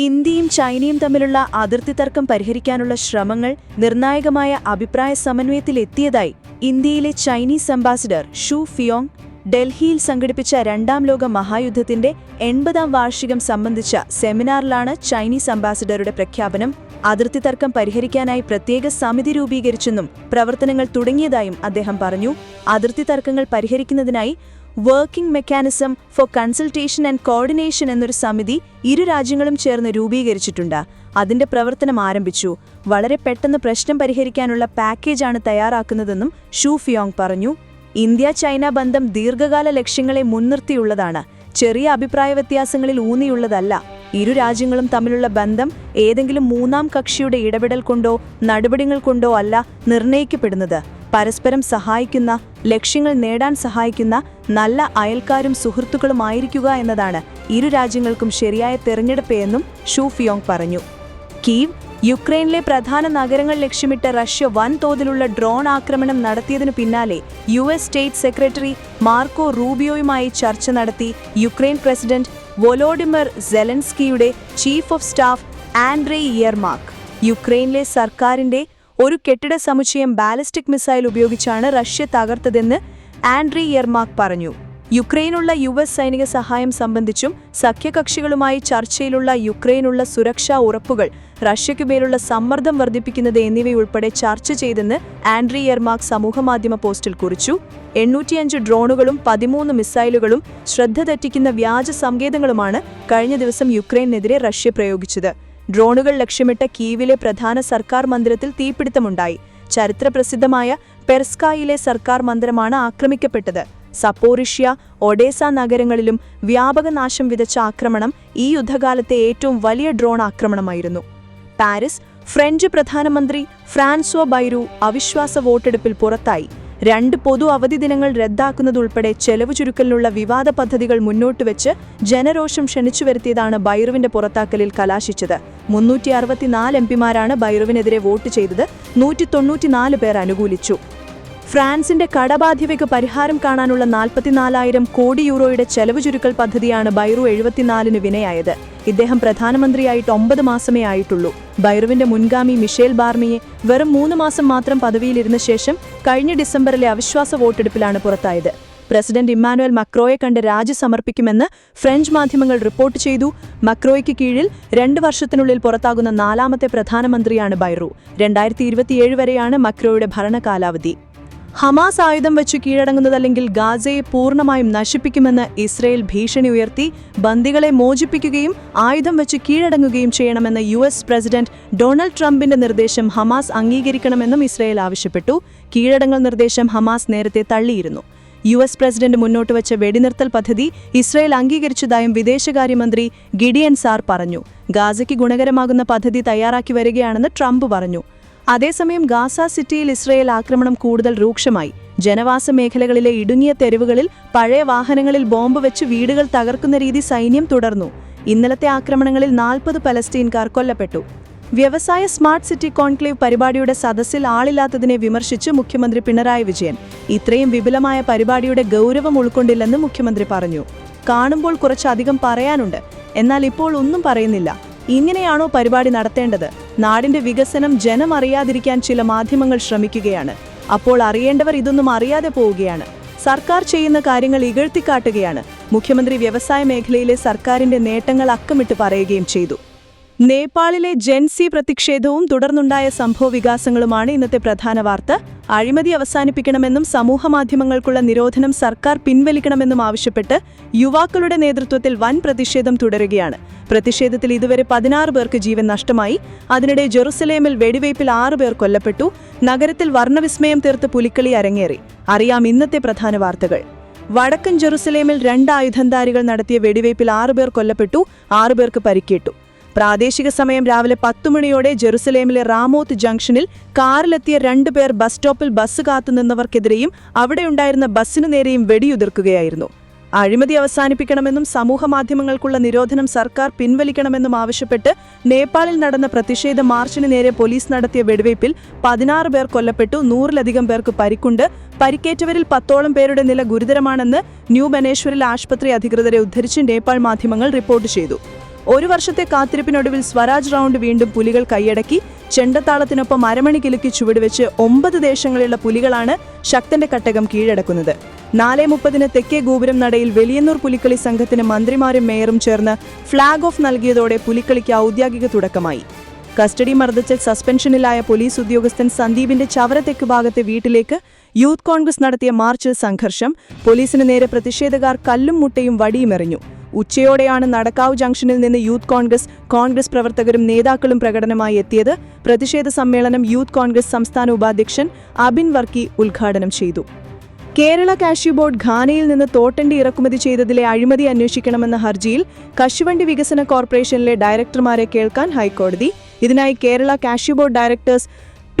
ഇന്ത്യയും ചൈനയും തമ്മിലുള്ള അതിർത്തി തർക്കം പരിഹരിക്കാനുള്ള ശ്രമങ്ങൾ നിർണായകമായ അഭിപ്രായ സമന്വയത്തിലെത്തിയതായി ഇന്ത്യയിലെ ചൈനീസ് അംബാസിഡർ ഷു ഫിയോങ് ഡൽഹിയിൽ സംഘടിപ്പിച്ച രണ്ടാം ലോക മഹായുദ്ധത്തിന്റെ എൺപതാം വാർഷികം സംബന്ധിച്ച സെമിനാറിലാണ് ചൈനീസ് അംബാസിഡറുടെ പ്രഖ്യാപനം അതിർത്തി തർക്കം പരിഹരിക്കാനായി പ്രത്യേക സമിതി രൂപീകരിച്ചെന്നും പ്രവർത്തനങ്ങൾ തുടങ്ങിയതായും അദ്ദേഹം പറഞ്ഞു. അതിർത്തി തർക്കങ്ങൾ പരിഹരിക്കുന്നതിനായി working mechanism for consultation and coordination എന്നൊരു സമിതി ഇരു രാജ്യങ്ങളും ചേർന്ന് രൂപീകരിച്ചിട്ടുണ്ട്. അതിന്റെ പ്രവർത്തനം ആരംഭിച്ചു. വളരെ പെട്ടെന്ന് പ്രശ്നം പരിഹരിക്കാനുള്ള പാക്കേജാണ് തയ്യാറാക്കുന്നതെന്നും ഷൂ ഫിയോങ് പറഞ്ഞു. ഇന്ത്യ ചൈന ബന്ധം ദീർഘകാല ലക്ഷ്യങ്ങളെ മുൻനിർത്തിയുള്ളതാണ്. ചെറിയ അഭിപ്രായ വ്യത്യാസങ്ങളിൽ ഊന്നിയുള്ളതല്ല. ഇരു രാജ്യങ്ങളും തമ്മിലുള്ള ബന്ധം ഏതെങ്കിലും മൂന്നാം കക്ഷിയുടെ ഇടപെടൽ കൊണ്ടോ നടപടികൾ കൊണ്ടോ അല്ല നിർണയിക്കപ്പെടുന്നത്. പരസ്പരം സഹായിക്കുന്ന ലക്ഷ്യങ്ങൾ നേടാൻ സഹായിക്കുന്ന നല്ല അയൽക്കാരും സുഹൃത്തുക്കളുമായിരിക്കുക എന്നതാണ് ഇരു രാജ്യങ്ങൾക്കും ശരിയായ തെരഞ്ഞെടുപ്പ് എന്നും ഷൂ ഫിയോങ് പറഞ്ഞു. കീവ് യുക്രൈനിലെ പ്രധാന നഗരങ്ങൾ ലക്ഷ്യമിട്ട് റഷ്യ വൻതോതിലുള്ള ഡ്രോൺ ആക്രമണം നടത്തിയതിനു പിന്നാലെ U S state secretary Marco റൂബിയോയുമായി ചർച്ച നടത്തി Ukraine president Volodymyr സെലൻസ്കിയുടെ chief of staff Andriy Yermak യുക്രൈനിലെ സർക്കാരിന്റെ ഒരു കെട്ടിട സമുച്ചയം ബാലിസ്റ്റിക് മിസൈൽ ഉപയോഗിച്ചാണ് റഷ്യ തകർത്തതെന്ന് ആൻഡ്രി യെർമാക് പറഞ്ഞു. യുക്രൈനുള്ള യു എസ് സൈനിക സഹായം സംബന്ധിച്ചും സഖ്യകക്ഷികളുമായി ചർച്ചയിലുള്ള യുക്രൈനുള്ള സുരക്ഷാ ഉറപ്പുകൾ റഷ്യയ്ക്കുമേലുള്ള സമ്മർദ്ദം വർദ്ധിപ്പിക്കുന്നത് എന്നിവയുൾപ്പെടെ ചർച്ച ചെയ്തെന്ന് ആൻഡ്രി യർമാർക്ക് സമൂഹമാധ്യമ പോസ്റ്റിൽ കുറിച്ചു. എണ്ണൂറ്റിയഞ്ച് ഡ്രോണുകളും പതിമൂന്ന് മിസൈലുകളും ശ്രദ്ധ തെറ്റിക്കുന്ന വ്യാജ സങ്കേതങ്ങളുമാണ് കഴിഞ്ഞ ദിവസം യുക്രൈനെതിരെ റഷ്യ പ്രയോഗിച്ചത്. ഡ്രോണുകൾ ലക്ഷ്യമിട്ട കീവിലെ പ്രധാന സർക്കാർ മന്ദിരത്തിൽ തീപിടുത്തമുണ്ടായി. ചരിത്രപ്രസിദ്ധമായ പെർസ്കായിലെ സർക്കാർ മന്ദിരമാണ് ആക്രമിക്കപ്പെട്ടത്. സപ്പോറിഷ്യ ഒഡേസ നഗരങ്ങളിലും വ്യാപക നാശം വിതച്ച ആക്രമണം ഈ യുദ്ധകാലത്തെ ഏറ്റവും വലിയ ഡ്രോൺ ആക്രമണമായിരുന്നു. പാരീസ് ഫ്രഞ്ച് പ്രധാനമന്ത്രി ഫ്രാൻസോ ബൈരു അവിശ്വാസ വോട്ടെടുപ്പിൽ പുറത്തായി. രണ്ട് പൊതു അവധി ദിനങ്ങൾ റദ്ദാക്കുന്നതുൾപ്പെടെ ചെലവ് ചുരുക്കലിനുള്ള വിവാദ പദ്ധതികൾ മുന്നോട്ട് വെച്ച് ജനരോഷം ക്ഷണിച്ചു വരുത്തിയതാണ് ബൈറുവിന്റെ പുറത്താക്കലിൽ കലാശിച്ചത്. മുന്നൂറ്റി അറുപത്തിനാല് എം പിമാരാണ് ബൈറുവിനെതിരെ വോട്ട് ചെയ്തത്. നൂറ്റി തൊണ്ണൂറ്റിനാല് പേർ അനുകൂലിച്ചു. ഫ്രാൻസിന്റെ കടബാധ്യതയ്ക്ക് പരിഹാരം കാണാനുള്ള നാൽപ്പത്തിനാലായിരം കോടി യൂറോയുടെ ചെലവ് ചുരുക്കൽ പദ്ധതിയാണ് ബൈറു എഴുപത്തിനാലിന് വിനയായത്. ഇദ്ദേഹം പ്രധാനമന്ത്രിയായിട്ട് ഒമ്പത് മാസമേ ആയിട്ടുള്ളൂ. ബൈറുവിന്റെ മുൻഗാമി മിഷേൽ ബാർമിയെ വെറും മൂന്ന് മാസം മാത്രം പദവിയിലിരുന്ന ശേഷം കഴിഞ്ഞ ഡിസംബറിലെ അവിശ്വാസ വോട്ടെടുപ്പിലാണ് പുറത്തായത്. പ്രസിഡന്റ് ഇമ്മാനുവൽ മക്രോയെ കണ്ട് രാജി സമർപ്പിക്കുമെന്ന് ഫ്രഞ്ച് മാധ്യമങ്ങൾ റിപ്പോർട്ട് ചെയ്തു. മക്രോയ്ക്ക് കീഴിൽ രണ്ട് വർഷത്തിനുള്ളിൽ പുറത്താകുന്ന നാലാമത്തെ പ്രധാനമന്ത്രിയാണ് ബൈറു. രണ്ടായിരത്തി ഇരുപത്തിയേഴ് വരെയാണ് മക്രോയുടെ ഭരണകാലാവധി. ഹമാസ് ആയുധം വെച്ച് കീഴടങ്ങുന്നതല്ലെങ്കിൽ ഗാസയെ പൂർണമായും നശിപ്പിക്കുമെന്ന് ഇസ്രയേൽ ഭീഷണി ഉയർത്തി ബന്ദികളെ മോചിപ്പിക്കുകയും ആയുധം വെച്ച് കീഴടങ്ങുകയും ചെയ്യണമെന്ന യു എസ് പ്രസിഡന്റ് ഡൊണാൾഡ് ട്രംപിന്റെ നിർദ്ദേശം ഹമാസ് അംഗീകരിക്കണമെന്നും ഇസ്രയേൽ ആവശ്യപ്പെട്ടു. കീഴടങ്ങൽ നിർദ്ദേശം ഹമാസ് നേരത്തെ തള്ളിയിരുന്നു. യു എസ് പ്രസിഡന്റ് മുന്നോട്ട് വെച്ച വെടിനിർത്തൽ പദ്ധതി ഇസ്രയേൽ അംഗീകരിച്ചതായും വിദേശകാര്യമന്ത്രി ഗിഡിയൻ സാർ പറഞ്ഞു. ഗാസയ്ക്ക് ഗുണകരമാകുന്ന പദ്ധതി തയ്യാറാക്കി വരികയാണെന്ന് ട്രംപ് പറഞ്ഞു. അതേസമയം ഗാസ സിറ്റിയിൽ ഇസ്രയേൽ ആക്രമണം കൂടുതൽ രൂക്ഷമായി. ജനവാസ മേഖലകളിലെ ഇടുങ്ങിയ തെരുവുകളിൽ പഴയ വാഹനങ്ങളിൽ ബോംബ് വെച്ച് വീടുകൾ തകർക്കുന്ന രീതി സൈന്യം തുടർന്നു. ഇന്നലത്തെ ആക്രമണങ്ങളിൽ നാൽപ്പത് പലസ്തീൻകാർ കൊല്ലപ്പെട്ടു. വ്യവസായ സ്മാർട്ട് സിറ്റി കോൺക്ലേവ് പരിപാടിയുടെ സദസ്സിൽ ആളില്ലാത്തതിനെ വിമർശിച്ച് മുഖ്യമന്ത്രി പിണറായി വിജയൻ. ഇത്രയും വിപുലമായ പരിപാടിയുടെ ഗൗരവം ഉൾക്കൊണ്ടില്ലെന്ന് മുഖ്യമന്ത്രി പറഞ്ഞു. കാണുമ്പോൾ കുറച്ചധികം പറയാനുണ്ട്. എന്നാൽ ഇപ്പോൾ ഒന്നും പറയുന്നില്ല. ഇങ്ങനെയാണോ പരിപാടി നടത്തേണ്ടത്? നാടിന്റെ വികസനം ജനം അറിയാതിരിക്കാൻ ചില മാധ്യമങ്ങൾ ശ്രമിക്കുകയാണ്. അപ്പോൾ അറിയേണ്ടവർ ഇതൊന്നും അറിയാതെ പോവുകയാണ്. സർക്കാർ ചെയ്യുന്ന കാര്യങ്ങൾ ഇകഴ്ത്തിക്കാട്ടുകയാണ്. മുഖ്യമന്ത്രി വ്യവസായ മേഖലയിലെ സർക്കാരിന്റെ നേട്ടങ്ങൾ അക്കമിട്ട് പറയുകയും ചെയ്തു. നേപ്പാളിലെ ജെൻസി പ്രതിഷേധവും തുടർന്നുണ്ടായ സംഭവവികാസങ്ങളുമാണ് ഇന്നത്തെ പ്രധാന വാർത്ത. അഴിമതി അവസാനിപ്പിക്കണമെന്നും സമൂഹമാധ്യമങ്ങൾക്കുള്ള നിരോധനം സർക്കാർ പിൻവലിക്കണമെന്നും ആവശ്യപ്പെട്ട് യുവാക്കളുടെ നേതൃത്വത്തിൽ വൻ പ്രതിഷേധം തുടരുകയാണ്. പ്രതിഷേധത്തിൽ ഇതുവരെ പതിനാറ് പേർക്ക് ജീവൻ നഷ്ടമായി. അതിനിടെ ജെറുസലേമിൽ വെടിവയ്പിൽ ആറു പേർ കൊല്ലപ്പെട്ടു. നഗരത്തിൽ വർണവിസ്മയം തീർത്ത് പുലിക്കളി അരങ്ങേറി. അറിയാം ഇന്നത്തെ പ്രധാന വാർത്തകൾ. വടക്കൻ ജെറുസലേമിൽ രണ്ട് ആയുധന്ധാരികൾ നടത്തിയ വെടിവയ്പിൽ ആറുപേർ കൊല്ലപ്പെട്ടു. ആറുപേർക്ക് പരിക്കേറ്റു. പ്രാദേശിക സമയം രാവിലെ പത്തുമണിയോടെ ജെറുസലേമിലെ റാമോത്ത് ജംഗ്ഷനിൽ കാറിലെത്തിയ രണ്ടുപേർ ബസ് സ്റ്റോപ്പിൽ ബസ് കാത്തുനിന്നവർക്കെതിരെയും അവിടെയുണ്ടായിരുന്ന ബസ്സിനു നേരെയും വെടിയുതിർക്കുകയായിരുന്നു. അഴിമതി അവസാനിപ്പിക്കണമെന്നും സമൂഹ മാധ്യമങ്ങൾക്കുള്ള നിരോധനം സർക്കാർ പിൻവലിക്കണമെന്നും ആവശ്യപ്പെട്ട് നേപ്പാളിൽ നടന്ന പ്രതിഷേധ മാർച്ചിന് നേരെ പോലീസ് നടത്തിയ വെടിവയ്പിൽ പതിനാറ് പേർ കൊല്ലപ്പെട്ടു നൂറിലധികം പേർക്ക് പരിക്കുണ്ട്. പരിക്കേറ്റവരിൽ പത്തോളം പേരുടെ നില ഗുരുതരമാണെന്ന് ന്യൂ ബനേശ്വറിൽ ആശുപത്രി അധികൃതരെ ഉദ്ധരിച്ച് നേപ്പാൾ മാധ്യമങ്ങൾ റിപ്പോർട്ട് ചെയ്തു. ഒരു വർഷത്തെ കാത്തിരിപ്പിനൊടുവിൽ സ്വരാജ് റൗണ്ട് വീണ്ടും പുലികൾ കൈയടക്കി ചെണ്ടത്താളത്തിനൊപ്പം അരമണി കിലുക്കി ചുവടുവെച്ച് ഒമ്പത് ദേശങ്ങളിലുള്ള പുലികളാണ് ശക്തന്റെ കട്ടകം കീഴടക്കുന്നത്. നാല് മുപ്പതിന് തെക്കേ ഗോപുരം നടയിൽ വെളിയന്നൂർ പുലിക്കളി സംഘത്തിന് മന്ത്രിമാരും മേയറും ചേർന്ന് ഫ്ളാഗ് ഓഫ് നൽകിയതോടെ പുലിക്കളിക്ക് ഔദ്യോഗിക തുടക്കമായി. കസ്റ്റഡി മർദ്ദിച്ചിൽ സസ്പെൻഷനിലായ പോലീസ് ഉദ്യോഗസ്ഥൻ സന്ദീപിന്റെ ചവര തെക്ക് ഭാഗത്തെ വീട്ടിലേക്ക് യൂത്ത് കോൺഗ്രസ് നടത്തിയ മാർച്ചിൽ സംഘർഷം പോലീസിന് നേരെ പ്രതിഷേധക്കാർ കല്ലും മുട്ടയും വടിയും എറിഞ്ഞു. ഉച്ചയോടെയാണ് നടക്കാവ് ജംഗ്ഷനിൽ നിന്ന് യൂത്ത് കോൺഗ്രസ് കോൺഗ്രസ് പ്രവർത്തകരും നേതാക്കളും പ്രകടനമായി എത്തിയത്. പ്രതിഷേധ സമ്മേളനം യൂത്ത് കോൺഗ്രസ് സംസ്ഥാന ഉപാധ്യക്ഷൻ അബിൻ വർക്കി ഉദ്ഘാടനം ചെയ്തു. കേരള കാഷ്യൂ ബോർഡ് ഘാനയിൽ നിന്ന് തോട്ടണ്ടി ഇറക്കുമതി ചെയ്തതിലെ അഴിമതി അന്വേഷിക്കണമെന്ന ഹർജിയിൽ കശുവണ്ടി വികസന കോർപ്പറേഷനിലെ ഡയറക്ടർമാരെ കേൾക്കാൻ ഹൈക്കോടതി. ഇതിനായി Kerala cashew board directors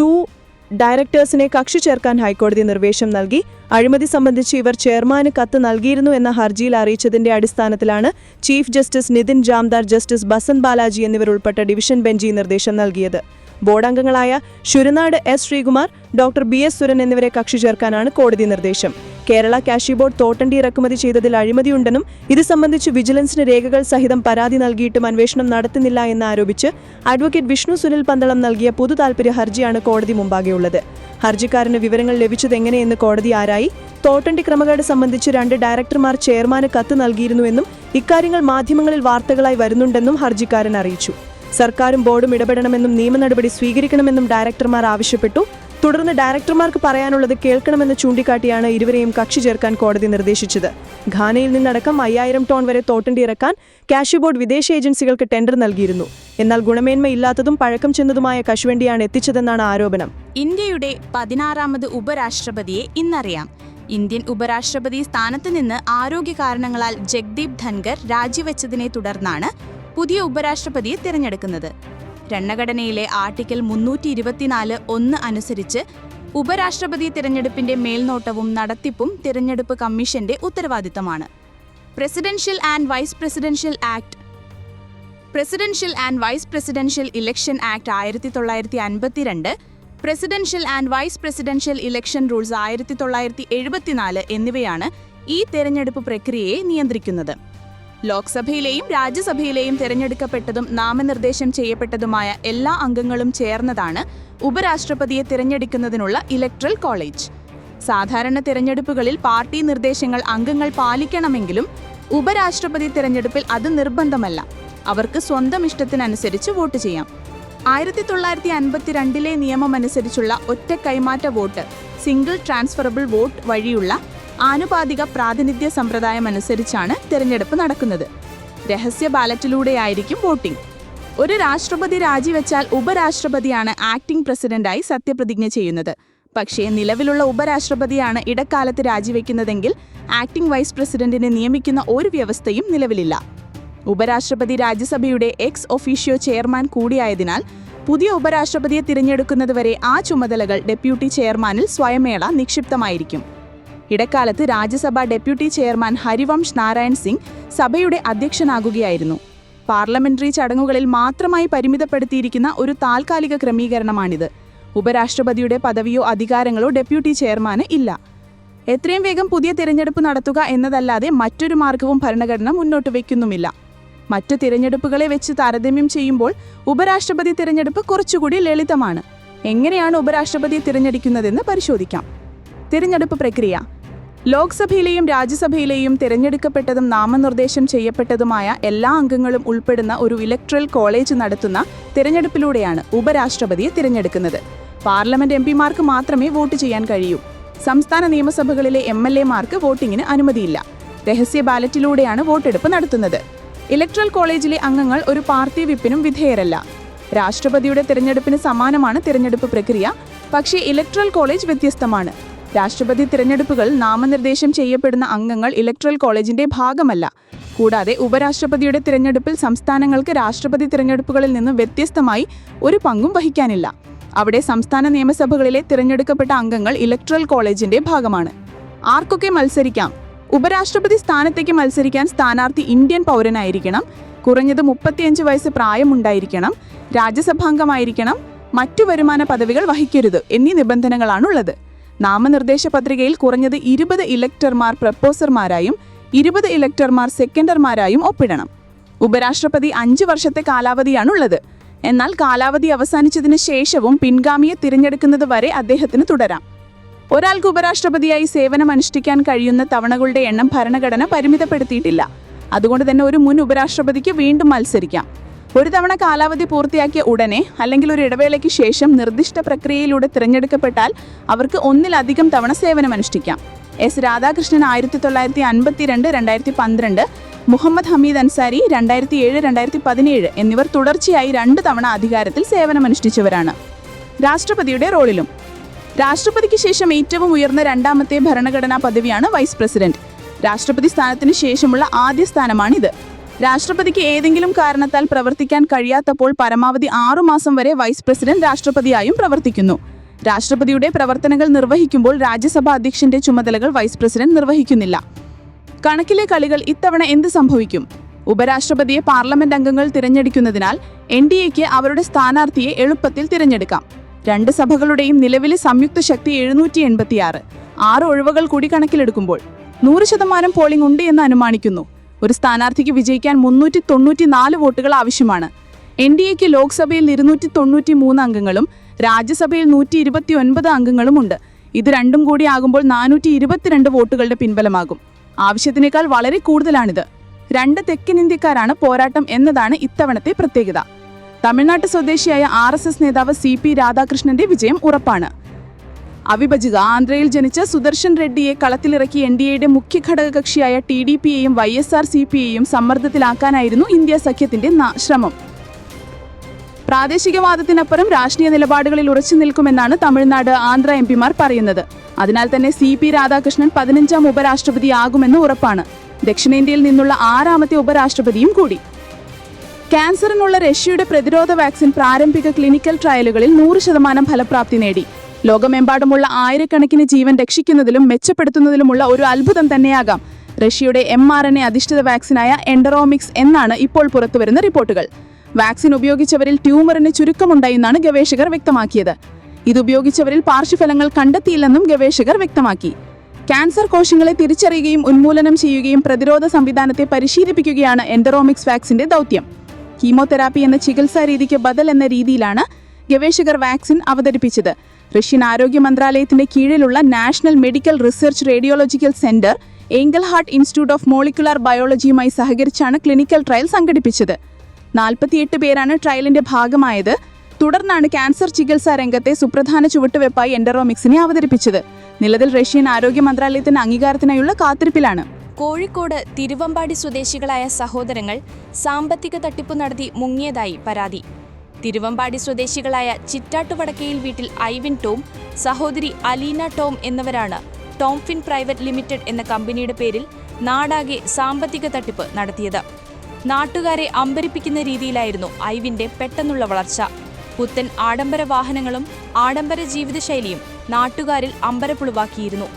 to ഡയറക്ടേഴ്സിനെ കക്ഷി ചേർക്കാൻ ഹൈക്കോടതി നിർദ്ദേശം നൽകി. അഴിമതി സംബന്ധിച്ച് ഇവർ ചെയർമാന് കത്ത് നൽകിയിരുന്നു എന്ന ഹർജിയിൽ അറിയിച്ചതിന്റെ അടിസ്ഥാനത്തിലാണ് chief justice Nitin Jamdar justice Basant Balaji എന്നിവർ ഉൾപ്പെട്ട ഡിവിഷൻ ബെഞ്ച് ഈ നിർദ്ദേശം നൽകിയത്. ബോർഡ് അംഗങ്ങളായ Sooranad S Sreekumar doctor B S Suran എന്നിവരെ കക്ഷി ചേർക്കാനാണ് കോടതി നിർദ്ദേശം. കേരള കാഷി ബോർഡ് തോട്ടണ്ടി ഇറക്കുമതി ചെയ്തതിൽ അഴിമതിയുണ്ടെന്നും ഇത് സംബന്ധിച്ച് വിജിലൻസിന് രേഖകൾ സഹിതം പരാതി നൽകിയിട്ടും അന്വേഷണം നടത്തുന്നില്ല എന്ന് ആരോപിച്ച് അഡ്വക്കേറ്റ് വിഷ്ണു സുനിൽ പന്തളം നൽകിയ പൊതു താൽപര്യ ഹർജിയാണ് കോടതി മുമ്പാകെയുള്ളത്. ഹർജിക്കാരന് വിവരങ്ങൾ ലഭിച്ചതെങ്ങനെയെന്ന് കോടതി ആരായി? തോട്ടണ്ടി ക്രമക്കേട് സംബന്ധിച്ച് രണ്ട് ഡയറക്ടർമാർ ചെയർമാന് കത്ത് നൽകിയിരുന്നുവെന്നും ഇക്കാര്യങ്ങൾ മാധ്യമങ്ങളിൽ വാർത്തകളായി വരുന്നുണ്ടെന്നും ഹർജിക്കാരൻ അറിയിച്ചു. സർക്കാരും ബോർഡും ഇടപെടണമെന്നും നിയമ നടപടി സ്വീകരിക്കണമെന്നും ഡയറക്ടർമാർ ആവശ്യപ്പെട്ടു. തുടർന്ന് ഡയറക്ടർമാർക്ക് പറയാനുള്ളത് കേൾക്കണമെന്ന് ചൂണ്ടിക്കാട്ടിയാണ് ഇരുവരെയും കക്ഷി ചേർക്കാൻ കോടതി നിർദ്ദേശിച്ചത്. ഘാനയിൽ നിന്നടക്കം അയ്യായിരം ടോൺ വരെ തോട്ടണ്ടി ഇറക്കാൻ കാഷ്യൂ ബോർഡ് വിദേശ ഏജൻസികൾക്ക് ടെൻഡർ നൽകിയിരുന്നു. എന്നാൽ ഗുണമേന്മയില്ലാത്തതും പഴക്കം ചെന്നതുമായ കശുവണ്ടിയാണ് എത്തിച്ചതെന്നാണ് ആരോപണം. ഇന്ത്യയുടെ പതിനാറാമത് ഉപരാഷ്ട്രപതിയെ ഇന്നറിയാം. ഇന്ത്യൻ ഉപരാഷ്ട്രപതി സ്ഥാനത്ത് നിന്ന് ആരോഗ്യ കാരണങ്ങളാൽ ജഗ്ദീപ് ധൻഗർ രാജിവെച്ചതിനെ തുടർന്നാണ് പുതിയ ഉപരാഷ്ട്രപതിയെ തിരഞ്ഞെടുക്കുന്നത്. ഭരണഘടനയിലെ ആർട്ടിക്കിൾ മുന്നൂറ്റി ഇരുപത്തിനാല് ഒന്ന് അനുസരിച്ച് ഉപരാഷ്ട്രപതി തിരഞ്ഞെടുപ്പിന്റെ മേൽനോട്ടവും നടത്തിപ്പും തിരഞ്ഞെടുപ്പ് കമ്മീഷന്റെ ഉത്തരവാദിത്തമാണ്. Presidential and vice presidential act presidential and vice presidential election act ആയിരത്തി തൊള്ളായിരത്തി അൻപത്തിരണ്ട് presidential and vice presidential election rules ആയിരത്തി തൊള്ളായിരത്തി എഴുപത്തിനാല് എന്നിവയാണ് ഈ തെരഞ്ഞെടുപ്പ് പ്രക്രിയയെ നിയന്ത്രിക്കുന്നത്. ലോക്സഭയിലെയും രാജ്യസഭയിലെയും തിരഞ്ഞെടുക്കപ്പെട്ടതും നാമനിർദ്ദേശം ചെയ്യപ്പെട്ടതുമായ എല്ലാ അംഗങ്ങളും ചേർന്നതാണ് ഉപരാഷ്ട്രപതിയെ തിരഞ്ഞെടുക്കുന്നതിനുള്ള ഇലക്ട്രൽ കോളേജ്. സാധാരണ തിരഞ്ഞെടുപ്പുകളിൽ പാർട്ടി നിർദ്ദേശങ്ങൾ അംഗങ്ങൾ പാലിക്കണമെങ്കിലും ഉപരാഷ്ട്രപതി തിരഞ്ഞെടുപ്പിൽ അത് നിർബന്ധമല്ല. അവർക്ക് സ്വന്തം ഇഷ്ടത്തിനനുസരിച്ച് വോട്ട് ചെയ്യാം. ആയിരത്തി തൊള്ളായിരത്തി അൻപത്തിരണ്ടിലെ നിയമമനുസരിച്ചുള്ള ഒറ്റ കൈമാറ്റ വോട്ട് സിംഗിൾ ട്രാൻസ്ഫറബിൾ വോട്ട് വഴിയുള്ള ആനുപാതിക പ്രാതിനിധ്യ സമ്പ്രദായം അനുസരിച്ചാണ് തിരഞ്ഞെടുപ്പ് നടക്കുന്നത്. രഹസ്യ ബാലറ്റിലൂടെയായിരിക്കും വോട്ടിംഗ്. ഒരു രാഷ്ട്രപതി രാജിവെച്ചാൽ ഉപരാഷ്ട്രപതിയാണ് ആക്ടിംഗ് പ്രസിഡന്റായി സത്യപ്രതിജ്ഞ ചെയ്യുന്നത്. പക്ഷേ നിലവിലുള്ള ഉപരാഷ്ട്രപതിയാണ് ഇടക്കാലത്ത് രാജിവെക്കുന്നതെങ്കിൽ ആക്ടിംഗ് വൈസ് പ്രസിഡന്റിനെ നിയമിക്കുന്ന ഒരു വ്യവസ്ഥയും നിലവിലില്ല. ഉപരാഷ്ട്രപതി രാജ്യസഭയുടെ എക്സ് ഒഫീഷ്യോ ചെയർമാൻ കൂടിയായതിനാൽ പുതിയ ഉപരാഷ്ട്രപതിയെ തിരഞ്ഞെടുക്കുന്നതുവരെ ആ ചുമതലകൾ ഡെപ്യൂട്ടി ചെയർമാനിൽ സ്വയമേള നിക്ഷിപ്തമായിരിക്കും. ഇടക്കാലത്ത് രാജ്യസഭാ ഡെപ്യൂട്ടി ചെയർമാൻ ഹരിവംശ് നാരായൺ സിംഗ് സഭയുടെ അധ്യക്ഷനാകുകയായിരുന്നു. പാർലമെന്ററി ചടങ്ങുകളിൽ മാത്രമായി പരിമിതപ്പെടുത്തിയിരിക്കുന്ന ഒരു താൽക്കാലിക ക്രമീകരണമാണിത്. ഉപരാഷ്ട്രപതിയുടെ പദവിയോ അധികാരങ്ങളോ ഡെപ്യൂട്ടി ചെയർമാന് ഇല്ല. എത്രയും വേഗം പുതിയ തിരഞ്ഞെടുപ്പ് നടത്തുക എന്നതല്ലാതെ മറ്റൊരു മാർഗവും ഭരണഘടന മുന്നോട്ട് വയ്ക്കുന്നുമില്ല. മറ്റ് തിരഞ്ഞെടുപ്പുകളെ വെച്ച് താരതമ്യം ചെയ്യുമ്പോൾ ഉപരാഷ്ട്രപതി തിരഞ്ഞെടുപ്പ് കുറച്ചുകൂടി ലളിതമാണ്. എങ്ങനെയാണ് ഉപരാഷ്ട്രപതിയെ തിരഞ്ഞെടുക്കുന്നതെന്ന് പരിശോധിക്കാം. തിരഞ്ഞെടുപ്പ് പ്രക്രിയ. ലോക്സഭയിലെയും രാജ്യസഭയിലെയും തിരഞ്ഞെടുക്കപ്പെട്ടതും നാമനിർദ്ദേശം ചെയ്യപ്പെട്ടതുമായ എല്ലാ അംഗങ്ങളും ഉൾപ്പെടുന്ന ഒരു ഇലക്ട്രൽ കോളേജ് നടത്തുന്ന തിരഞ്ഞെടുപ്പിലൂടെയാണ് ഉപരാഷ്ട്രപതിയെ തിരഞ്ഞെടുക്കുന്നത്. പാർലമെന്റ് എം പിമാർക്ക് മാത്രമേ വോട്ട് ചെയ്യാൻ കഴിയൂ. സംസ്ഥാന നിയമസഭകളിലെ എം എൽ എമാർക്ക് വോട്ടിങ്ങിന് അനുമതിയില്ല. രഹസ്യ ബാലറ്റിലൂടെയാണ് വോട്ടെടുപ്പ് നടത്തുന്നത്. ഇലക്ട്രൽ കോളേജിലെ അംഗങ്ങൾ ഒരു പാർട്ടി വിപ്പിനും വിധേയരല്ല. രാഷ്ട്രപതിയുടെ തിരഞ്ഞെടുപ്പിന് സമാനമാണ് തിരഞ്ഞെടുപ്പ് പ്രക്രിയ. പക്ഷേ ഇലക്ട്രൽ കോളേജ് വ്യത്യസ്തമാണ്. രാഷ്ട്രപതി തിരഞ്ഞെടുപ്പുകൾ നാമനിർദ്ദേശം ചെയ്യപ്പെടുന്ന അംഗങ്ങൾ ഇലക്ട്രൽ കോളേജിന്റെ ഭാഗമല്ല. കൂടാതെ ഉപരാഷ്ട്രപതിയുടെ തിരഞ്ഞെടുപ്പിൽ സംസ്ഥാനങ്ങൾക്ക് രാഷ്ട്രപതി തിരഞ്ഞെടുപ്പുകളിൽ നിന്ന് വ്യത്യസ്തമായി ഒരു പങ്കും വഹിക്കാനില്ല. അവിടെ സംസ്ഥാന നിയമസഭകളിലെ തിരഞ്ഞെടുക്കപ്പെട്ട അംഗങ്ങൾ ഇലക്ട്രൽ കോളേജിന്റെ ഭാഗമാണ്. ആർക്കൊക്കെ മത്സരിക്കാം? ഉപരാഷ്ട്രപതി സ്ഥാനത്തേക്ക് മത്സരിക്കാൻ സ്ഥാനാർത്ഥി ഇന്ത്യൻ പൗരനായിരിക്കണം. കുറഞ്ഞത് മുപ്പത്തിയഞ്ച് വയസ്സ് പ്രായമുണ്ടായിരിക്കണം. രാജ്യസഭാംഗമായിരിക്കണം. മറ്റു വരുമാന പദവികൾ വഹിക്കരുത് എന്നീ നിബന്ധനകളാണുള്ളത്. നാമനിർദ്ദേശ പത്രികയിൽ കുറഞ്ഞത് ഇരുപത് ഇലക്ടർമാർ പ്രപ്പോസർമാരായും ഇരുപത് ഇലക്ടർമാർ സെക്കൻഡർമാരായും ഒപ്പിടണം. ഉപരാഷ്ട്രപതി അഞ്ച് വർഷത്തെ കാലാവധിയാണുള്ളത്. എന്നാൽ കാലാവധി അവസാനിച്ചതിന് ശേഷവും പിൻഗാമിയെ തിരഞ്ഞെടുക്കുന്നത് വരെ അദ്ദേഹത്തിന് തുടരാം. ഒരാൾക്ക് ഉപരാഷ്ട്രപതിയായി സേവനം അനുഷ്ഠിക്കാൻ കഴിയുന്ന തവണകളുടെ എണ്ണം ഭരണഘടന പരിമിതപ്പെടുത്തിയിട്ടില്ല. അതുകൊണ്ട് തന്നെ ഒരു മുൻ ഉപരാഷ്ട്രപതിക്ക് വീണ്ടും മത്സരിക്കാം. ഒരു തവണ കാലാവധി പൂർത്തിയാക്കിയ ഉടനെ അല്ലെങ്കിൽ ഒരു ഇടവേളയ്ക്ക് ശേഷം നിർദ്ദിഷ്ട പ്രക്രിയയിലൂടെ തിരഞ്ഞെടുക്കപ്പെട്ടാൽ അവർക്ക് ഒന്നിലധികം തവണ സേവനമനുഷ്ഠിക്കാം എസ്. രാധാകൃഷ്ണൻ ആയിരത്തി തൊള്ളായിരത്തി അൻപത്തിരണ്ട് രണ്ടായിരത്തി പന്ത്രണ്ട് മുഹമ്മദ് ഹമീദ് അൻസാരി രണ്ടായിരത്തി ഏഴ് രണ്ടായിരത്തി പതിനേഴ് എന്നിവർ തുടർച്ചയായി രണ്ട് തവണ അധികാരത്തിൽ സേവനമനുഷ്ഠിച്ചവരാണ് രാഷ്ട്രപതിയുടെ റോളിലും. രാഷ്ട്രപതിക്ക് ശേഷം ഏറ്റവും ഉയർന്ന രണ്ടാമത്തെ ഭരണഘടനാ പദവിയാണ് വൈസ് പ്രസിഡന്റ്. രാഷ്ട്രപതി സ്ഥാനത്തിന് ശേഷമുള്ള ആദ്യ സ്ഥാനമാണിത്. രാഷ്ട്രപതിക്ക് ഏതെങ്കിലും കാരണത്താൽ പ്രവർത്തിക്കാൻ കഴിയാത്തപ്പോൾ പരമാവധി ആറുമാസം വരെ വൈസ് പ്രസിഡന്റ് രാഷ്ട്രപതിയായും പ്രവർത്തിക്കുന്നു. രാഷ്ട്രപതിയുടെ പ്രവർത്തനങ്ങൾ നിർവഹിക്കുമ്പോൾ രാജ്യസഭാ അധ്യക്ഷന്റെ ചുമതലകൾ വൈസ് പ്രസിഡന്റ് നിർവഹിക്കുന്നില്ല. കണക്കിലെ കളികൾ ഇത്തവണ എന്ത് സംഭവിക്കും? ഉപരാഷ്ട്രപതിയെ പാർലമെന്റ് അംഗങ്ങൾ തിരഞ്ഞെടുക്കുന്നതിനാൽ എൻ ഡി എക്ക് അവരുടെ സ്ഥാനാർത്ഥിയെ എളുപ്പത്തിൽ തിരഞ്ഞെടുക്കാം. രണ്ട് സഭകളുടെയും നിലവിലെ സംയുക്ത ശക്തി എഴുന്നൂറ്റി എൺപത്തിയാറ് ആറ് ഒഴിവുകൾ കൂടി കണക്കിലെടുക്കുമ്പോൾ. നൂറ് ശതമാനം പോളിംഗ് ഉണ്ട് എന്ന് അനുമാനിക്കുന്നു. ഒരു സ്ഥാനാർത്ഥിക്ക് വിജയിക്കാൻ മുന്നൂറ്റി തൊണ്ണൂറ്റി നാല് വോട്ടുകൾ ആവശ്യമാണ്. എൻ ഡി എക്ക് ലോക്സഭയിൽ ഇരുന്നൂറ്റി തൊണ്ണൂറ്റി മൂന്ന് അംഗങ്ങളും രാജ്യസഭയിൽ നൂറ്റി ഇരുപത്തി ഒൻപത് അംഗങ്ങളുമുണ്ട് ഇത് രണ്ടും കൂടി ആകുമ്പോൾ നാനൂറ്റി ഇരുപത്തിരണ്ട് വോട്ടുകളുടെ പിൻബലമാകും. ആവശ്യത്തിനേക്കാൾ വളരെ കൂടുതലാണിത്. രണ്ട് തെക്കൻ ഇന്ത്യക്കാരാണ് പോരാട്ടം എന്നതാണ് ഇത്തവണത്തെ പ്രത്യേകത. തമിഴ്നാട്ട് സ്വദേശിയായ ആർ നേതാവ് സി രാധാകൃഷ്ണന്റെ വിജയം ഉറപ്പാണ്. അവിഭജിക ആന്ധ്രയിൽ ജനിച്ച സുദർശൻ റെഡ്ഡിയെ കളത്തിലിറക്കി എൻ ഡി എയുടെ മുഖ്യ ഘടകകക്ഷിയായ ടി ഡി പിയെയും വൈ എസ് ആർ സി പിയെയും സമ്മർദ്ദത്തിലാക്കാനായിരുന്നു ഇന്ത്യ സഖ്യത്തിന്റെ ശ്രമം. പ്രാദേശികവാദത്തിനപ്പുറം രാഷ്ട്രീയ നിലപാടുകളിൽ ഉറച്ചു നിൽക്കുമെന്നാണ് തമിഴ്നാട് ആന്ധ്ര എം പിമാർ പറയുന്നത്. അതിനാൽ തന്നെ സി പി രാധാകൃഷ്ണൻ പതിനഞ്ചാം ഉപരാഷ്ട്രപതിയാകുമെന്ന് ഉറപ്പാണ്. ദക്ഷിണേന്ത്യയിൽ നിന്നുള്ള ആറാമത്തെ ഉപരാഷ്ട്രപതിയും കൂടി. ക്യാൻസറിനുള്ള റഷ്യയുടെ പ്രതിരോധ വാക്സിൻ പ്രാരംഭിക ക്ലിനിക്കൽ ട്രയലുകളിൽ നൂറ് ശതമാനം ഫലപ്രാപ്തി നേടി. ലോകമെമ്പാടുമുള്ള ആയിരക്കണക്കിന് ജീവൻ രക്ഷിക്കുന്നതിലും മെച്ചപ്പെടുത്തുന്നതിലുമുള്ള ഒരു അത്ഭുതം തന്നെയാകാം. റഷ്യയുടെ എം ആർ എൻ എ അധിഷ്ഠിത വാക്സിനായ എൻഡറോമിക്സ് എന്നാണ് ഇപ്പോൾ പുറത്തുവരുന്ന റിപ്പോർട്ടുകൾ. വാക്സിൻ ഉപയോഗിച്ചവരിൽ ട്യൂമറിന് ചുരുക്കമുണ്ടായെന്നാണ് ഗവേഷകർ വ്യക്തമാക്കിയത്. ഇതുപയോഗിച്ചവരിൽ പാർശ്വഫലങ്ങൾ കണ്ടെത്തിയില്ലെന്നും ഗവേഷകർ വ്യക്തമാക്കി. ക്യാൻസർ കോശങ്ങളെ തിരിച്ചറിയുകയും ഉന്മൂലനം ചെയ്യുകയും പ്രതിരോധ സംവിധാനത്തെ പരിശീലിപ്പിക്കുകയാണ് എൻഡറോമിക്സ് വാക്സിന്റെ ദൗത്യം. കീമോതെറാപ്പി എന്ന ചികിത്സാ രീതിക്ക് ബദൽ എന്ന രീതിയിലാണ് ഗവേഷകർ വാക്സിൻ അവതരിപ്പിച്ചത്. റഷ്യൻ ആരോഗ്യ മന്ത്രാലയത്തിന്റെ കീഴിലുള്ള national medical research radiological centre Engelhardt Hardt institute of molecular ബയോളജിയുമായി സഹകരിച്ചാണ് ക്ലിനിക്കൽ ട്രയൽ സംഘടിപ്പിച്ചത്. നാൽപ്പത്തിയെട്ട് പേരാണ് ട്രയലിന്റെ ഭാഗമായത്. തുടർന്നാണ് ക്യാൻസർ ചികിത്സാ രംഗത്തെ സുപ്രധാന ചുവട്ടുവെപ്പായി എൻഡറോമിക്സിനെ അവതരിപ്പിച്ചത്. നിലവിൽ റഷ്യൻ ആരോഗ്യ മന്ത്രാലയത്തിന്റെ അംഗീകാരത്തിനായുള്ള കാത്തിരിപ്പിലാണ്. കോഴിക്കോട് തിരുവമ്പാടി സ്വദേശികളായ സഹോദരങ്ങൾ സാമ്പത്തിക തട്ടിപ്പ് നടത്തി മുങ്ങിയതായി പരാതി. തിരുവമ്പാടി സ്വദേശികളായ ചിറ്റാട്ടുവടക്കയിൽ വീട്ടിൽ ഐവിൻ ടോം സഹോദരി അലീന ടോം എന്നിവരാണ് ടോംഫിൻ പ്രൈവറ്റ് ലിമിറ്റഡ് എന്ന കമ്പനിയുടെ പേരിൽ നാടാകെ സാമ്പത്തിക തട്ടിപ്പ് നടത്തിയത്. നാട്ടുകാരെ അമ്പരിപ്പിക്കുന്ന രീതിയിലായിരുന്നു ഐവിന്റെ പെട്ടെന്നുള്ള വളർച്ച. പുത്തൻ ആഡംബര വാഹനങ്ങളും ആഡംബര ജീവിതശൈലിയും നാട്ടുകാരിൽ അമ്പരപ്പുളവാക്കിയിരുന്നു.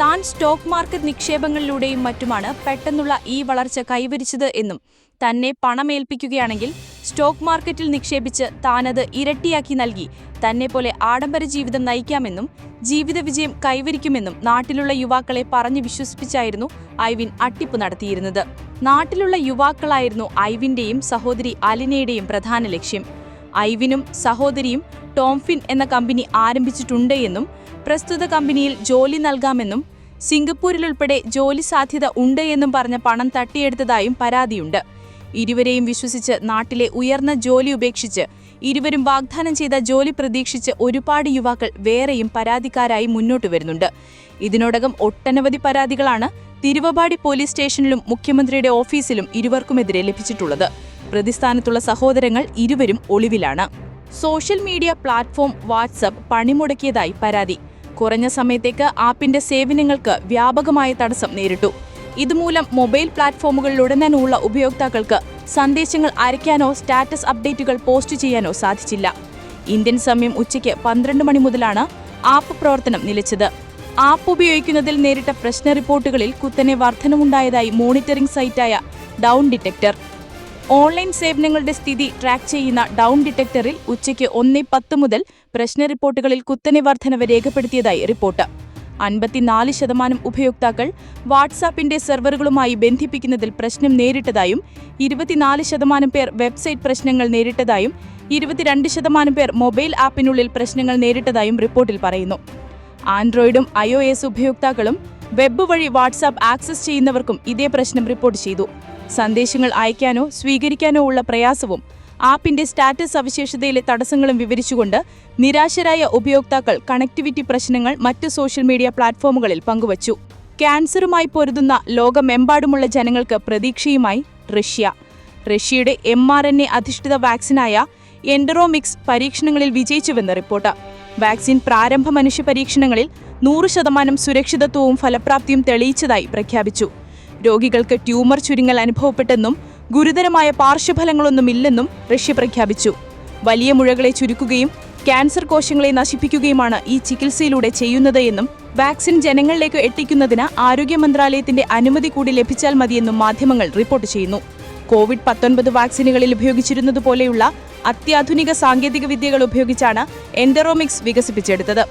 താൻ സ്റ്റോക്ക് മാർക്കറ്റ് നിക്ഷേപങ്ങളിലൂടെയും മറ്റുമാണ് പെട്ടെന്നുള്ള ഈ വളർച്ച കൈവരിച്ചത് എന്നും തന്നെ പണമേൽപ്പിക്കുകയാണെങ്കിൽ സ്റ്റോക്ക് മാർക്കറ്റിൽ നിക്ഷേപിച്ച് താനത് ഇരട്ടിയാക്കി നൽകി. തന്നെ പോലെ ആഡംബര ജീവിതം നയിക്കാമെന്നും ജീവിത വിജയം കൈവരിക്കുമെന്നും നാട്ടിലുള്ള യുവാക്കളെ പറഞ്ഞു വിശ്വസിപ്പിച്ചായിരുന്നു ഐവിൻ അട്ടിപ്പ് നടത്തിയിരുന്നത്. നാട്ടിലുള്ള യുവാക്കളായിരുന്നു ഐവിന്റെയും സഹോദരി അലിനയുടെയും പ്രധാന ലക്ഷ്യം. ഐവിനും സഹോദരിയും ടോംഫിൻ എന്ന കമ്പനി ആരംഭിച്ചിട്ടുണ്ട് എന്നും പ്രസ്തുത കമ്പനിയിൽ ജോലി നൽകാമെന്നും സിംഗപ്പൂരിലുൾപ്പെടെ ജോലി സാധ്യത ഉണ്ട് എന്നും പറഞ്ഞ പണം തട്ടിയെടുത്തതായും പരാതിയുണ്ട്. ഇരുവരെയും വിശ്വസിച്ച് നാട്ടിലെ ഉയർന്ന ജോലി ഉപേക്ഷിച്ച് ഇരുവരും വാഗ്ദാനം ചെയ്ത ജോലി പ്രതീക്ഷിച്ച് ഒരുപാട് യുവാക്കൾ വേറെയും പരാതിക്കാരായി മുന്നോട്ട് വരുന്നുണ്ട്. ഇതിനോടകം ഒട്ടനവധി പരാതികളാണ് തിരുവമ്പാടി പോലീസ് സ്റ്റേഷനിലും മുഖ്യമന്ത്രിയുടെ ഓഫീസിലും ഇരുവർക്കുമെതിരെ ലഭിച്ചിട്ടുള്ളത്. പ്രതിസ്ഥാനത്തുള്ള സഹോദരങ്ങൾ ഇരുവരും ഒളിവിലാണ്. സോഷ്യൽ മീഡിയ പ്ലാറ്റ്ഫോം വാട്സപ്പ് പണിമുടക്കിയതായി പരാതി. കുറഞ്ഞ സമയത്തേക്ക് ആപ്പിന്റെ സേവനങ്ങൾക്ക് വ്യാപകമായ തടസ്സം നേരിട്ടു. ഇതുമൂലം മൊബൈൽ പ്ലാറ്റ്ഫോമുകളിലുടനീളമുള്ള ഉപയോക്താക്കൾക്ക് സന്ദേശങ്ങൾ അയക്കാനോ സ്റ്റാറ്റസ് അപ്ഡേറ്റുകൾ പോസ്റ്റ് ചെയ്യാനോ സാധിച്ചില്ല. ഇന്ത്യൻ സമയം ഉച്ചയ്ക്ക് പന്ത്രണ്ട് മണി മുതലാണ് ആപ്പ് പ്രവർത്തനം നിലച്ചത്. ആപ്പ് ഉപയോഗിക്കുന്നതിൽ നേരിട്ട പ്രശ്ന റിപ്പോർട്ടുകളിൽ കുത്തനെ വർധനമുണ്ടായതായി മോണിറ്ററിംഗ് സൈറ്റായ ഡൗൺ ഡിറ്റക്ടർ. ഓൺലൈൻ സേവനങ്ങളുടെ സ്ഥിതി ട്രാക്ക് ചെയ്യുന്ന ഡൗൺ ഡിറ്റക്ടറിൽ ഉച്ചയ്ക്ക് ഒന്നേ പത്ത് മുതൽ പ്രശ്ന റിപ്പോർട്ടുകളിൽ കുത്തനെ വർധനവ് രേഖപ്പെടുത്തിയതായി റിപ്പോർട്ട്. അൻപത്തിനാല് ശതമാനം ഉപയോക്താക്കൾ വാട്സാപ്പിന്റെ സെർവറുകളുമായി ബന്ധിപ്പിക്കുന്നതിൽ പ്രശ്നം നേരിട്ടതായും ഇരുപത്തിനാല് ശതമാനം പേർ വെബ്സൈറ്റ് പ്രശ്നങ്ങൾ നേരിട്ടതായും ഇരുപത്തിരണ്ട് ശതമാനം പേർ മൊബൈൽ ആപ്പിനുള്ളിൽ പ്രശ്നങ്ങൾ നേരിട്ടതായും റിപ്പോർട്ടിൽ പറയുന്നു. ആൻഡ്രോയിഡും ഐ ഒ എസ് ഉപയോക്താക്കളും വെബ് വഴി വാട്സാപ്പ് ആക്സസ് ചെയ്യുന്നവർക്കും ഇതേ പ്രശ്നം റിപ്പോർട്ട് ചെയ്തു. സന്ദേശങ്ങൾ അയക്കാനോ സ്വീകരിക്കാനോ ഉള്ള പ്രയാസവും ആപ്പിന്റെ സ്റ്റാറ്റസ് സവിശേഷതയിലെ തടസ്സങ്ങളും വിവരിച്ചുകൊണ്ട് നിരാശരായ ഉപയോക്താക്കൾ കണക്ടിവിറ്റി പ്രശ്നങ്ങൾ മറ്റ് സോഷ്യൽ മീഡിയ പ്ലാറ്റ്ഫോമുകളിൽ പങ്കുവച്ചു. ക്യാൻസറുമായി പൊരുതുന്ന ലോകമെമ്പാടുമുള്ള ജനങ്ങൾക്ക് പ്രതീക്ഷയുമായി റഷ്യ. റഷ്യയുടെ എം ആർ എൻ എ അധിഷ്ഠിത വാക്സിനായ എൻഡറോമിക്സ് പരീക്ഷണങ്ങളിൽ വിജയിച്ചുവെന്ന് റിപ്പോർട്ട്. വാക്സിൻ പ്രാരംഭ മനുഷ്യ പരീക്ഷണങ്ങളിൽ നൂറ് ശതമാനം സുരക്ഷിതത്വവും ഫലപ്രാപ്തിയും തെളിയിച്ചതായി പ്രഖ്യാപിച്ചു. രോഗികൾക്ക് ട്യൂമർ ചുരുങ്ങൽ അനുഭവപ്പെട്ടെന്നും ഗുരുതരമായ പാർശ്വഫലങ്ങളൊന്നുമില്ലെന്നും റഷ്യ പ്രഖ്യാപിച്ചു. വലിയ മുഴകളെ ചുരുക്കുകയും ക്യാൻസർ കോശങ്ങളെ നശിപ്പിക്കുകയുമാണ് ഈ ചികിത്സയിലൂടെ ചെയ്യുന്നത് എന്നും വാക്സിൻ ജനങ്ങളിലേക്ക് എത്തിക്കുന്നതിന് ആരോഗ്യ മന്ത്രാലയത്തിന്റെ അനുമതി കൂടി ലഭിച്ചാൽ മതിയെന്നും മാധ്യമങ്ങൾ റിപ്പോർട്ട് ചെയ്യുന്നു. കോവിഡ് പത്തൊൻപത് വാക്സിനുകളിൽ ഉപയോഗിച്ചിരുന്നതുപോലെയുള്ള അത്യാധുനിക സാങ്കേതിക വിദ്യകൾ ഉപയോഗിച്ചാണ് എൻഡറോമിക്സ് വികസിപ്പിച്ചെടുത്തത്.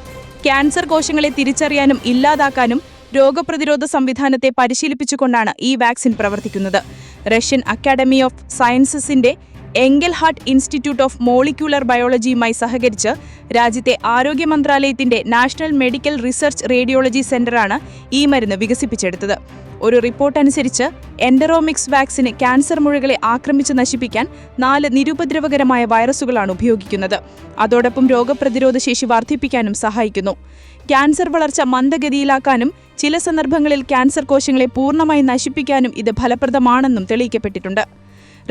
ക്യാൻസർ കോശങ്ങളെ തിരിച്ചറിയാനും ഇല്ലാതാക്കാനും രോഗപ്രതിരോധ സംവിധാനത്തെ പരിശീലിപ്പിച്ചുകൊണ്ടാണ് ഈ വാക്സിൻ പ്രവർത്തിക്കുന്നത്. റഷ്യൻ അക്കാഡമി ഓഫ് സയൻസസിന്റെ എങ്കൽഹാർട്ട് ഇൻസ്റ്റിറ്റ്യൂട്ട് ഓഫ് മോളിക്യൂലർ ബയോളജിയുമായി സഹകരിച്ച് രാജ്യത്തെ ആരോഗ്യ മന്ത്രാലയത്തിന്റെ നാഷണൽ മെഡിക്കൽ റിസർച്ച് റേഡിയോളജി സെന്ററാണ് ഈ മരുന്ന് വികസിപ്പിച്ചെടുത്തത്. ഒരു റിപ്പോർട്ട് അനുസരിച്ച് എൻഡറോമിക്സ് വാക്സിന് ക്യാൻസർ മുഴകളെ ആക്രമിച്ച് നശിപ്പിക്കാൻ നാല് നിരുപദ്രവകരമായ വൈറസുകളാണ് ഉപയോഗിക്കുന്നത്. അതോടൊപ്പം രോഗപ്രതിരോധ ശേഷി വർദ്ധിപ്പിക്കാനും സഹായിക്കുന്നു. ക്യാൻസർ വളർച്ച മന്ദഗതിയിലാക്കാനും ചില സന്ദർഭങ്ങളിൽ ക്യാൻസർ കോശങ്ങളെ പൂർണമായി നശിപ്പിക്കാനും ഇത് ഫലപ്രദമാണെന്നും തെളിയിക്കപ്പെട്ടിട്ടുണ്ട്.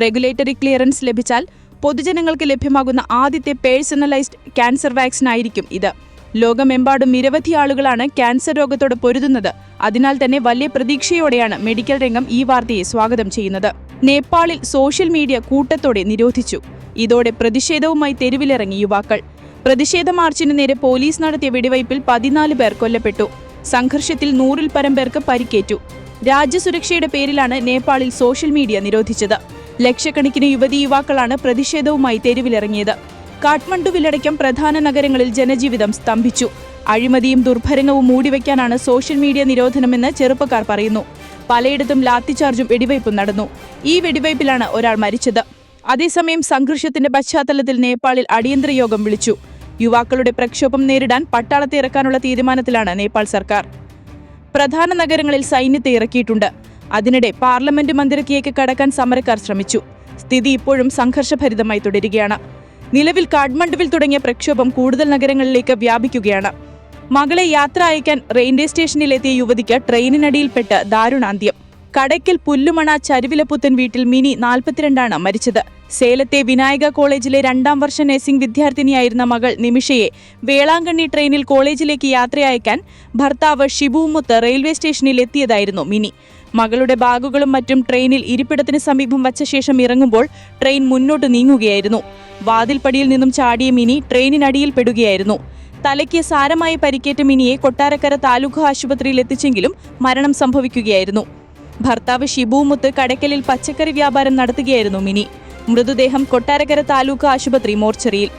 റെഗുലേറ്ററി ക്ലിയറൻസ് ലഭിച്ചാൽ പൊതുജനങ്ങൾക്ക് ലഭ്യമാകുന്ന ആദ്യത്തെ പേഴ്സണലൈസ്ഡ് ക്യാൻസർ വാക്സിൻ ആയിരിക്കും ഇത്. ലോകമെമ്പാടും നിരവധി ആളുകളാണ് ക്യാൻസർ രോഗത്തോട് പൊരുതുന്നത്. അതിനാൽ തന്നെ വലിയ പ്രതീക്ഷയോടെയാണ് മെഡിക്കൽ രംഗം ഈ വാർത്തയെ സ്വാഗതം ചെയ്യുന്നത്. നേപ്പാളിൽ സോഷ്യൽ മീഡിയ കൂട്ടത്തോടെ നിരോധിച്ചു. ഇതോടെ പ്രതിഷേധവുമായി തെരുവിലിറങ്ങി യുവാക്കൾ. പ്രതിഷേധ മാർച്ചിന് നേരെ പോലീസ് നടത്തിയ വെടിവയ്പിൽ പതിനാല് പേർ കൊല്ലപ്പെട്ടു. സംഘർഷത്തിൽ നൂറിൽ പരം പേർക്ക് പരിക്കേറ്റു. രാജ്യസുരക്ഷയുടെ പേരിലാണ് നേപ്പാളിൽ സോഷ്യൽ മീഡിയ നിരോധിച്ചത്. ലക്ഷക്കണക്കിന് യുവതി യുവാക്കളാണ് പ്രതിഷേധവുമായി തെരുവിലിറങ്ങിയത്. കാഠ്മണ്ഡുവിലടക്കം പ്രധാന നഗരങ്ങളിൽ ജനജീവിതം സ്തംഭിച്ചു. അഴിമതിയും ദുർഭരണവും മൂടിവെക്കാനാണ് സോഷ്യൽ മീഡിയ നിരോധനമെന്ന് ചെറുപ്പക്കാർ പറയുന്നു. പലയിടത്തും ലാത്തിചാർജും വെടിവയ്പും നടന്നു. ഈ വെടിവയ്പിലാണ് ഒരാൾ മരിച്ചത്. അതേസമയം സംഘർഷത്തിന്റെ പശ്ചാത്തലത്തിൽ നേപ്പാളിൽ അടിയന്തര യോഗം വിളിച്ചു. യുവാക്കളുടെ പ്രക്ഷോഭം നേരിടാൻ പട്ടാളത്തെ ഇറക്കാനുള്ള തീരുമാനത്തിലാണ് നേപ്പാൾ സർക്കാർ. പ്രധാന നഗരങ്ങളിൽ സൈന്യത്തെ ഇറക്കിയിട്ടുണ്ട്. അതിനിടെ പാർലമെന്റ് മന്ദിരക്കിലേക്ക് കടക്കാൻ സമരക്കാർ ശ്രമിച്ചു. സ്ഥിതി ഇപ്പോഴും സംഘർഷഭരിതമായി തുടരുകയാണ്. നിലവിൽ കാഠ്മണ്ഡുവിൽ തുടങ്ങിയ പ്രക്ഷോഭം കൂടുതൽ നഗരങ്ങളിലേക്ക് വ്യാപിക്കുകയാണ്. മകളെ യാത്ര അയക്കാൻ റെയിൽവേ സ്റ്റേഷനിലെത്തിയ യുവതിക്ക് ട്രെയിനിനടിയിൽപ്പെട്ട് ദാരുണാന്ത്യം. കടയ്ക്കൽ പുല്ലുമണ ചരുവിലപ്പുത്തൻ വീട്ടിൽ മിനി നാൽപ്പത്തിരണ്ടാണ് മരിച്ചത്. സേലത്തെ വിനായക കോളേജിലെ രണ്ടാം വർഷ നഴ്സിംഗ് വിദ്യാർത്ഥിനിയായിരുന്ന മകൾ നിമിഷയെ വേളാങ്കണ്ണി ട്രെയിനിൽ കോളേജിലേക്ക് യാത്രയയക്കാൻ ഭർത്താവ് ഷിബുമുത്ത് റെയിൽവേ സ്റ്റേഷനിൽ എത്തിയതായിരുന്നു മിനി. മകളുടെ ബാഗുകളും മറ്റും ട്രെയിനിൽ ഇരിപ്പിടത്തിന് സമീപം വച്ച ശേഷം ഇറങ്ങുമ്പോൾ ട്രെയിൻ മുന്നോട്ട് നീങ്ങുകയായിരുന്നു. വാതിൽപ്പടിയിൽ നിന്നും ചാടിയ മിനി ട്രെയിനിനടിയിൽ പെടുകയായിരുന്നു. തലയ്ക്ക് സാരമായി പരിക്കേറ്റ മിനിയെ കൊട്ടാരക്കര താലൂക്ക് ആശുപത്രിയിൽ എത്തിച്ചെങ്കിലും മരണം സംഭവിക്കുകയായിരുന്നു. ഭർത്താവ് ഷിബുമുത്ത് കടയ്ക്കലിൽ പച്ചക്കറി വ്യാപാരം നടത്തുകയായിരുന്നു മിനി. മൃതദേഹം കൊട്ടാരക്കര താലൂക്ക് ആശുപത്രി മോർച്ചറിയിൽ.